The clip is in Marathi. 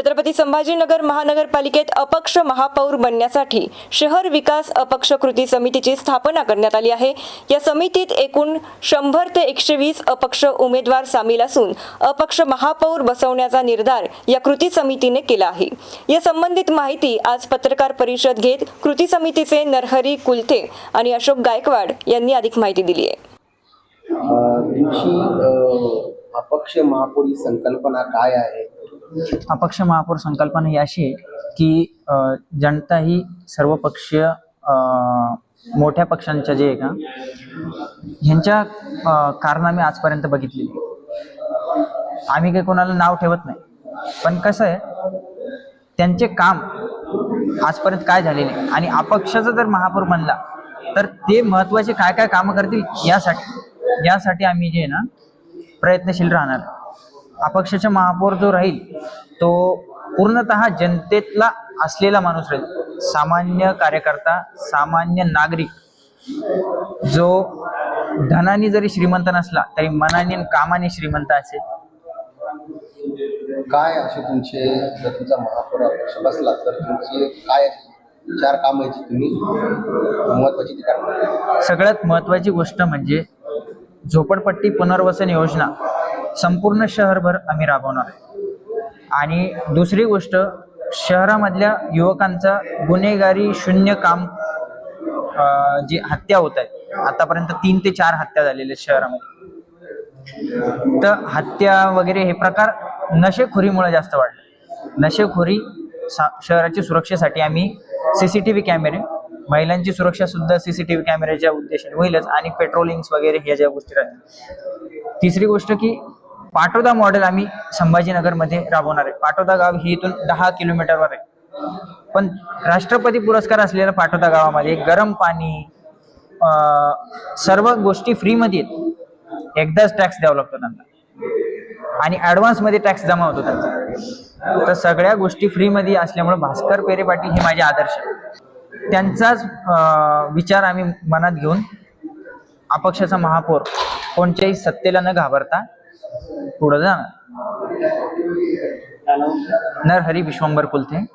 छत्रपती संभाजीनगर महानगरपालिकेत अपक्ष महापौर बनण्यासाठी शहर विकास अपक्ष कृती समितीची स्थापना करण्यात आली आहे. या समितीत एकूण शंभर ते एकशे वीस अपक्ष उमेदवार सामील असून अपक्ष महापौर बसवण्याचा निर्धार या कृती समितीने केला आहे. या संबंधित माहिती आज पत्रकार परिषद घेत कृती समितीचे नरहरी कुलथे आणि अशोक गायकवाड यांनी अधिक माहिती दिली आहे. तुमची अपक्ष महापौर ही संकल्पना काय आहे? अपक्ष महापौर संकल्पना ही अशी आहे की जनता ही सर्व पक्षीय मोठ्या पक्षांच्या जे आहे का ह्यांच्या अ, कारनामे आजपर्यंत बघितलेली आम्ही काही कोणाला नाव ठेवत नाही. पण कसं आहे त्यांचे काम आजपर्यंत काय झालेले आणि अपक्षाचा जर महापौर बनला तर ते महत्त्वाचे काय काय कामं करतील यासाठी यासाठी आम्ही जे आहे ना प्रयत्नशील राहणार. अपक्षाचा महापौर जो राहील तो पूर्णतः जनतेतला असलेला माणूस राहील. सामान्य कार्यकर्ता सामान्य नागरिक जो धनाने जरी श्रीमंत नसला तरी मनाने कामाने श्रीमंत असेल. काय असे तुमचे जर तुमचा महापौर अपक्ष बसला तर तुमचे काय चार कामं तुम्ही महत्वाची ती सगळ्यात महत्वाची गोष्ट म्हणजे झोपडपट्टी पुनर्वसन योजना. संपूर्ण शहरभर आम्ही राबवणार आहे. आणि दुसरी गोष्ट शहरामधल्या युवकांचा गुन्हेगारी शून्य काम जी हत्या होत आहेत आतापर्यंत तीन ते चार हत्या झालेल्या आहेत शहरामध्ये. तर हत्या वगैरे हे प्रकार नशेखोरीमुळे जास्त वाढले. नशेखोरी सा शहराच्या सुरक्षेसाठी आम्ही सी सी टी व्ही कॅमेरे महिलांची सुरक्षा सुद्धा सी सी टी व्ही कॅमेऱ्याच्या उद्देशाने होईलच आणि पेट्रोलिंग्स वगैरे ह्या ज्या गोष्टी राहतील तिसरी गोष्ट की पाटोदा मॉडेल आम्ही संभाजीनगरमध्ये राबवणार आहे. पाटोदा गाव ही इथून दहा किलोमीटरवर आहे. पण राष्ट्रपती पुरस्कार असलेल्या पाटोदा गावामध्ये गरम पाणी सर्व गोष्टी फ्रीमध्ये आहेत एकदाच टॅक्स द्यावा लागतो त्यांना आणि ॲडव्हान्समध्ये टॅक्स जमा होतो त्यांचा. तर सगळ्या गोष्टी फ्रीमध्ये असल्यामुळे भास्कर पेरे पाटील हे माझे आदर्श त्यांचाच विचार आम्ही मनात घेऊन अपक्षाचा महापौर कोणत्याही सत्तेला न घाबरता पुढे जाणार नरहरी विश्वंभर कुलथे।